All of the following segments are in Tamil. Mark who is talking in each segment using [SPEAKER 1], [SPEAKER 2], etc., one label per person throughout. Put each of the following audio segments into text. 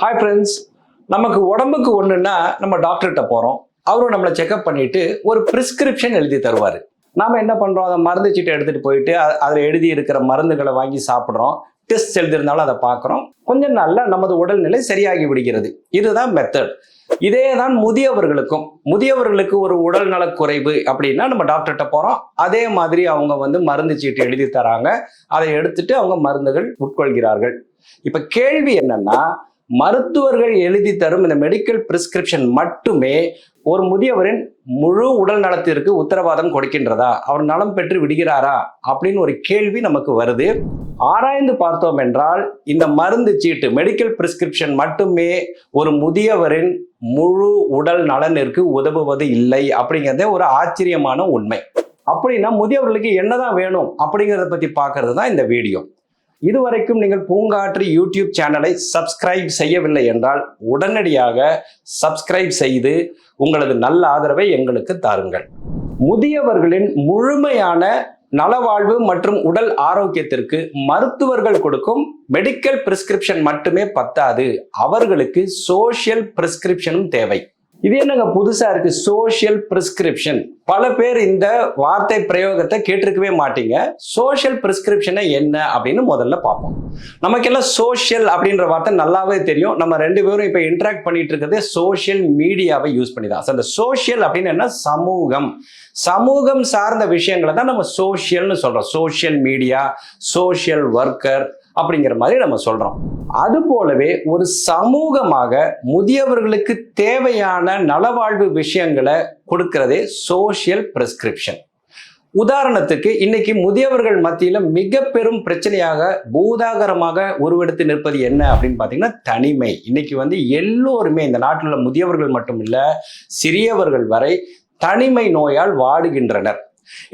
[SPEAKER 1] ஹாய் ஃப்ரெண்ட்ஸ் நமக்கு உடம்புக்கு ஒன்றுன்னா நம்ம டாக்டர்கிட்ட போகிறோம் அவரும் நம்மளை செக்அப் பண்ணிட்டு ஒரு ப்ரிஸ்கிரிப்ஷன் எழுதி தருவார். நாம் என்ன பண்ணுறோம் அதை மருந்து சீட்டை எடுத்துகிட்டு போயிட்டு அதில் எழுதி இருக்கிற மருந்துகளை வாங்கி சாப்பிட்றோம். டெஸ்ட் எழுதியிருந்தாலும் அதை பார்க்குறோம். கொஞ்சம் நல்லா நமது உடல்நிலை சரியாகி விடுகிறது. இதுதான் மெத்தட் இதே தான் முதியவர்களுக்கும். முதியவர்களுக்கு ஒரு உடல் நலக்குறைவு அப்படின்னா நம்ம டாக்டர்கிட்ட போகிறோம் அதே மாதிரி அவங்க வந்து மருந்து சீட்டு எழுதி தராங்க. அதை எடுத்துட்டு அவங்க மருந்துகள் உட்கொள்கிறார்கள். இப்போ கேள்வி என்னன்னா மருத்துவர்கள் எழுதி தரும் இந்த மெடிக்கல் பிரிஸ்கிரிப்ஷன் மட்டுமே ஒரு முதியவரின் முழு உடல் நலத்திற்கு உத்தரவாதம் கொடுக்கின்றதா? அவர் நலம் பெற்று விடுகிறாரா? அப்படின்னு ஒரு கேள்வி நமக்கு வருது. ஆராய்ந்து பார்த்தோம் என்றால் இந்த மருந்து சீட்டு மெடிக்கல் பிரிஸ்கிரிப்ஷன் மட்டுமே ஒரு முதியவரின் முழு உடல் நலனிற்கு உதவுவது இல்லை அப்படிங்கிறதே ஒரு ஆச்சரியமான உண்மை. அப்படின்னா முதியவர்களுக்கு என்னதான் வேணும் அப்படிங்கிறத பத்தி பார்க்கறது தான் இந்த வீடியோ இதுவரைக்கும் நீங்கள் பூங்காற்று யூடியூப் சேனலை சப்ஸ்கிரைப் செய்யவில்லை என்றால் உடனடியாக சப்ஸ்கிரைப் செய்து உங்களது நல்ல ஆதரவை எங்களுக்கு தாருங்கள். முதியவர்களின் முழுமையான நலவாழ்வு மற்றும் உடல் ஆரோக்கியத்திற்கு மருத்துவர்கள் கொடுக்கும் மெடிக்கல் பிரிஸ்கிரிப்ஷன் மட்டுமே பத்தாது. அவர்களுக்கு சோஷியல் பிரிஸ்கிரிப்ஷனும் தேவை. இது என்னங்க புதுசாக இருக்கு? சோஷியல் பிரிஸ்கிரிப்ஷன் பல பேர் இந்த வார்த்தை பிரயோகத்தை கேட்டிருக்கவே மாட்டீங்க. சோஷியல் பிரிஸ்கிரிப்ஷனை என்ன அப்படின்னு முதல்ல பார்ப்போம். நமக்கெல்லாம் சோஷியல் அப்படின்ற வார்த்தை நல்லாவே தெரியும். நம்ம ரெண்டு பேரும் இப்போ இன்ட்ராக்ட் பண்ணிட்டு இருக்கிறது சோஷியல் மீடியாவை யூஸ் பண்ணி தான். அந்த சோஷியல் அப்படின்னு என்ன? சமூகம். சமூகம் சார்ந்த விஷயங்களை தான் நம்ம சோஷியல்னு சொல்கிறோம் சோஷியல் மீடியா சோஷியல் ஒர்க்கர் அப்படிங்கிற மாதிரி நம்ம சொல்றோம். அது போலவே ஒரு சமூகமாக முதியவர்களுக்கு தேவையான நலவாழ்வு விஷயங்களை கொடுக்கிறதே சோஷியல் பிரிஸ்கிரிப்ஷன் உதாரணத்துக்கு இன்னைக்கு முதியவர்கள் மத்தியில மிக பெரும் பிரச்சனையாக பூதாகரமாக உருவெடுத்து நிற்பது என்ன அப்படின்னு பார்த்தீங்கன்னா தனிமை. இன்னைக்கு வந்து எல்லோருமே இந்த நாட்டில் உள்ள முதியவர்கள் மட்டும் இல்ல சிறியவர்கள் வரை தனிமை நோயால் வாடுகின்றனர்.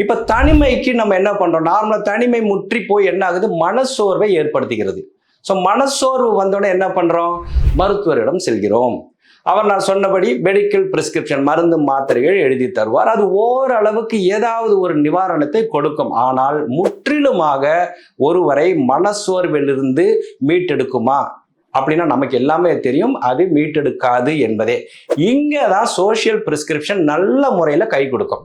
[SPEAKER 1] இப்ப தனிமைக்கு நம்ம என்ன பண்றோம்? நார்மலா தனிமை முற்றி போய் என்ன ஆகுது? மனசோர்வை ஏற்படுத்துகிறது ஸோ மனசோர்வு வந்தோடனே என்ன பண்றோம்? மருத்துவரிடம் செல்கிறோம். அவர் நான் சொன்னபடி மெடிக்கல் பிரிஸ்கிரிப்ஷன் மருந்து மாத்திரைகள் எழுதி தருவார். அது ஓரளவுக்கு ஏதாவது ஒரு நிவாரணத்தை கொடுக்கும். ஆனால் முற்றிலுமாக ஒருவரை மனசோர்விலிருந்து மீட்டெடுக்குமா? அப்படின்னா நமக்கு எல்லாமே தெரியும். அது மீட்டெடுக்காது என்பதே. இங்கே தான் சோஷியல் பிரிஸ்கிரிப்ஷன் நல்ல முறையில் கை கொடுக்கும்.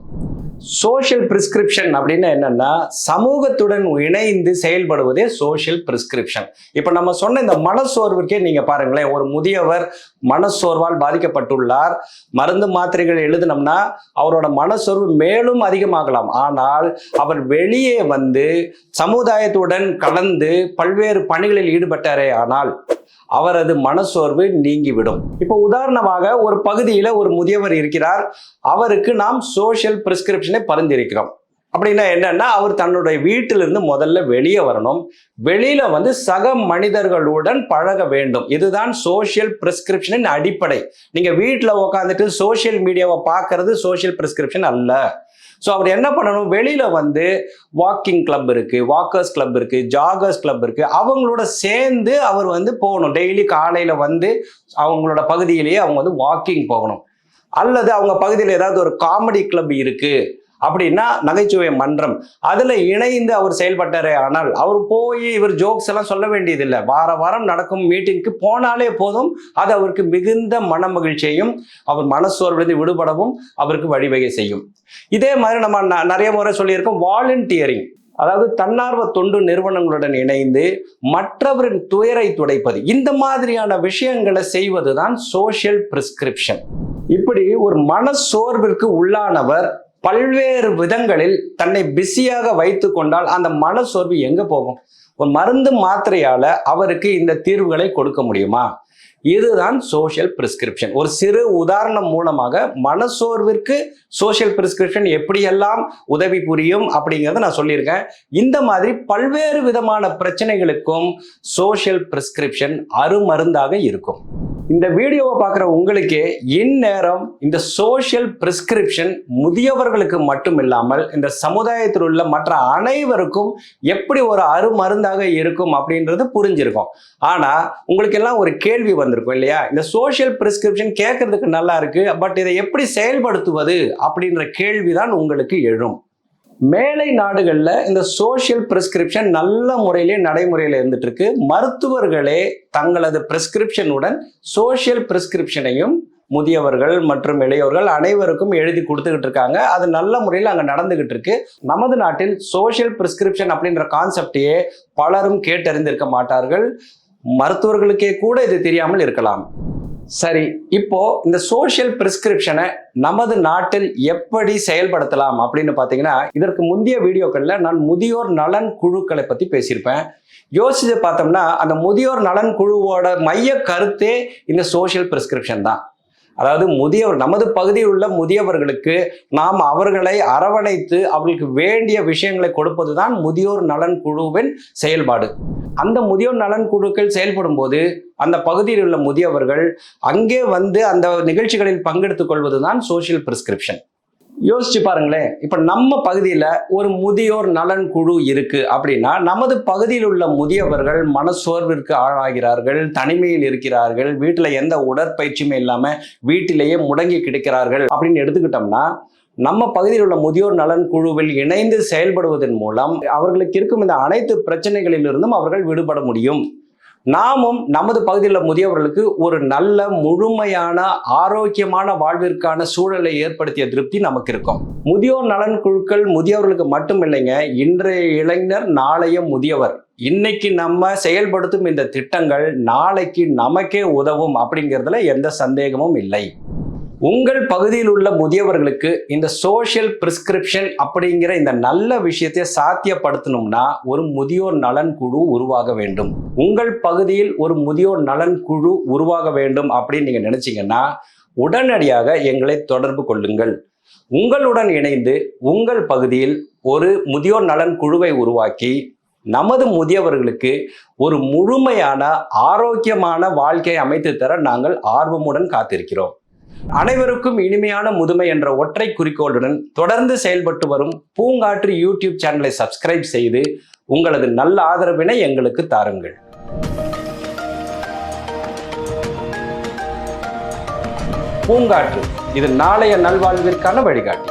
[SPEAKER 1] சோஷியல் பிரிஸ்கிரிப்ஷன் அப்படின்னா என்னன்னா சமூகத்துடன் இணைந்து செயல்படுவதே சோஷியல் பிரிஸ்கிரிப்ஷன் இப்போ நம்ம சொன்ன இந்த மனசோர்வுக்கே நீங்க பாருங்களேன் ஒரு முதியவர் மனசோர்வால் பாதிக்கப்பட்டுள்ளார். மருந்து மாத்திரைகள் எழுதினோம்னா அவரோட மனசோர்வு மேலும் அதிகமாகலாம். ஆனால் அவர் வெளியே வந்து சமுதாயத்துடன் கலந்து பல்வேறு பணிகளில் ஈடுபட்டாரே ஆனால் அவரது மனசோர்வு நீங்கிவிடும். இப்போ உதாரணமாக ஒரு பகுதியில் ஒரு முதியவர் இருக்கிறார். அவருக்கு நாம் சோஷியல் பிரிஸ்கிரிப்ஷனை பரிந்துரைக்கிறோம். அப்படின்னா என்னன்னா அவர் தன்னுடைய வீட்டிலிருந்து முதல்ல வெளியே வரணும். வெளியில வந்து சக மனிதர்களுடன் பழக வேண்டும். இதுதான் சோஷியல் பிரிஸ்கிரிப்ஷனின் அடிப்படை. நீங்க வீட்டில் உட்காந்துட்டு சோஷியல் மீடியாவை பார்க்கறது சோஷியல் பிரிஸ்கிரிப்ஷன் அல்ல. ஸோ அவர் என்ன பண்ணணும்? வெளியில வந்து வாக்கிங் கிளப் இருக்கு வாக்கர்ஸ் கிளப் இருக்கு ஜாகர்ஸ் கிளப் இருக்கு. அவங்களோட சேர்ந்து அவர் வந்து போகணும். டெய்லி காலையில வந்து அவங்களோட பகுதியிலேயே அவங்க வந்து வாக்கிங் போகணும். அல்லது அவங்க பகுதியில் ஏதாவது ஒரு காமெடி கிளப் இருக்குது அப்படின்னா நகைச்சுவை மன்றம். அதில் இணைந்து அவர் செயல்பட்டார் ஆனால் அவர் போய் இவர் ஜோக்ஸ் எல்லாம் சொல்ல வேண்டியதில்லை. வார வாரம் நடக்கும் மீட்டிங்க்கு போனாலே போதும் அது அவருக்கு மிகுந்த மன மகிழ்ச்சியையும் அவர் மனசோர்விலிருந்து விடுபடவும் அவருக்கு வழிவகை செய்யும். இதே மாதிரி நம்ம ந- நிறைய முறை சொல்லியிருக்கோம் வாலண்டியரிங் அதாவது தன்னார்வ தொண்டு நிறுவனங்களுடன் இணைந்து மற்றவரின் துயரை துடைப்பது. இந்த மாதிரியான விஷயங்களை செய்வதுதான் சோஷியல் பிரிஸ்கிரிப்ஷன் இப்படி ஒரு மனசோர்விற்கு உள்ளானவர் பல்வேறு விதங்களில் தன்னை பிஸியாக வைத்து கொண்டால் அந்த மனசோர்வு எங்க போகும்? ஒரு மருந்து மாத்திரையால அவருக்கு இந்த தீர்வுகளை கொடுக்க முடியுமா? இதுதான் சோஷியல் பிரிஸ்கிரிப்ஷன் ஒரு சிறு உதாரணம் மூலமாக மனசோர்விற்கு சோஷியல் பிரிஸ்கிரிப்ஷன் எப்படியெல்லாம் உதவி புரியும் அப்படிங்கிறத நான் சொல்லியிருக்கேன். இந்த மாதிரி பல்வேறு விதமான பிரச்சனைகளுக்கும் சோஷியல் பிரிஸ்கிரிப்ஷன் அருமருந்தாக இருக்கும். இந்த வீடியோவை பார்க்குற உங்களுக்கே இந்நேரம் இந்த சோஷியல் பிரிஸ்கிரிப்ஷன் முதியவர்களுக்கு மட்டும் இல்லாமல் இந்த சமுதாயத்தில் உள்ள மற்ற அனைவருக்கும் எப்படி ஒரு அருமருந்தாக இருக்கும் அப்படின்றது புரிஞ்சிருக்கும். ஆனால் உங்களுக்கு எல்லாம் ஒரு கேள்வி வந்திருக்கும் இல்லையா? இந்த சோஷியல் பிரிஸ்கிரிப்ஷன் கேட்கறதுக்கு நல்லா இருக்கு பட் இதை எப்படி செயல்படுத்துவது அப்படின்ற கேள்விதான் உங்களுக்கு எழும். மேலை நாடுகளில் இந்த சோஷியல் பிரிஸ்கிரிப்ஷன் நல்ல முறையிலே நடைமுறையில் இருந்துட்டு இருக்கு மருத்துவர்களே தங்களது பிரிஸ்கிரிப்ஷனுடன் சோஷியல் பிரிஸ்கிரிப்ஷனையும் முதியவர்கள் மற்றும் இளையோர்கள் அனைவருக்கும் எழுதி கொடுத்துக்கிட்டு இருக்காங்க. அது நல்ல முறையில் அங்கே நடந்துகிட்டு இருக்கு. நமது நாட்டில் சோஷியல் பிரிஸ்கிரிப்ஷன் அப்படின்ற கான்செப்டையே பலரும் கேட்டறிந்திருக்க மாட்டார்கள். மருத்துவர்களுக்கே கூட இது தெரியாமல் இருக்கலாம். சரி இப்போ இந்த சோஷியல் பிரிஸ்கிரிப்ஷனை நமது நாட்டில் எப்படி செயல்படுத்தலாம் அப்படின்னு பார்த்தீங்கன்னா இதற்கு முந்தைய வீடியோக்களில் நான் முதியோர் நலன் குழுக்களை பற்றி பேசியிருப்பேன். யோசிச்சு பார்த்தோம்னா அந்த முதியோர் நலன் குழுவோட மைய கருத்தே இந்த சோஷியல் பிரிஸ்கிரிப்ஷன் தான். அதாவது முதியவர் நமது பகுதியில் உள்ள முதியவர்களுக்கு நாம் அவர்களை அரவணைத்து அவர்களுக்கு வேண்டிய விஷயங்களை கொடுப்பது தான் முதியோர் நலன் குழுவின் செயல்பாடு. அந்த முதியோர் நலன் குழுக்கள் செயல்படும் போது அந்த பகுதியில் உள்ள முதியவர்கள் அங்கே வந்து அந்த நிகழ்ச்சிகளில் பங்கெடுத்துக் கொள்வதுதான் தான் சோஷியல் பிரிஸ்கிரிப்ஷன் யோசிச்சு பாருங்களேன். இப்போ நம்ம பகுதியில் ஒரு முதியோர் நலன் குழு இருக்குது அப்படின்னா நமது பகுதியில் உள்ள முதியவர்கள் மனசோர்விற்கு ஆளாகிறார்கள் தனிமையில் இருக்கிறார்கள் வீட்டில் எந்த உடற்பயிற்சியுமே இல்லாமல் வீட்டிலேயே முடங்கி கிடக்கிறார்கள் அப்படின்னு எடுத்துக்கிட்டோம்னா நம்ம பகுதியில் உள்ள முதியோர் நலன் குழுவில் இணைந்து செயல்படுவதன் மூலம் அவர்களுக்கு இருக்கும் இந்த அனைத்து பிரச்சனைகளிலிருந்தும் அவர்கள் விடுபட முடியும். நாமும் நமது பகுதியில் முதியவர்களுக்கு ஒரு நல்ல முழுமையான ஆரோக்கியமான வாழ்விற்கான சூழலை ஏற்படுத்திய திருப்தி நமக்கு இருக்கும். முதியோர் நலன் குழுக்கள் முதியவர்களுக்கு மட்டும் இல்லைங்க இன்றைய இளைஞர் நாளைய முதியவர். இன்னைக்கு நம்ம செயல்படுத்தும் இந்த திட்டங்கள் நாளைக்கு நமக்கே உதவும் அப்படிங்கிறதுல எந்த சந்தேகமும் இல்லை. உங்கள் பகுதியில் உள்ள முதியவர்களுக்கு இந்த சோஷியல் பிரிஸ்கிரிப்ஷன் அப்படிங்கிற இந்த நல்ல விஷயத்தை சாத்தியப்படுத்தணும்னா ஒரு முதியோர் நலன் குழு உருவாக வேண்டும். உங்கள் பகுதியில் ஒரு முதியோர் நலன் குழு உருவாக வேண்டும் அப்படின்னு நீங்க நினைச்சீங்கன்னா உடனடியாக எங்களை தொடர்பு கொள்ளுங்கள். உங்களுடன் இணைந்து உங்கள் பகுதியில் ஒரு முதியோர் நலன் குழுவை உருவாக்கி நமது முதியவர்களுக்கு ஒரு முழுமையான ஆரோக்கியமான வாழ்க்கையை அமைத்து தர நாங்கள் ஆர்வமுடன் காத்திருக்கிறோம். அனைவருக்கும் இனிமையான முதுமை என்ற ஒற்றை குறிக்கோளுடன் தொடர்ந்து செயல்பட்டு வரும் பூங்காற்று யூடியூப் சேனலை சப்ஸ்கிரைப் செய்து உங்களது நல்ல ஆதரவினை எங்களுக்கு தாருங்கள். பூங்காற்று இது நாளைய நல்வாழ்விற்கான வழிகாட்டி.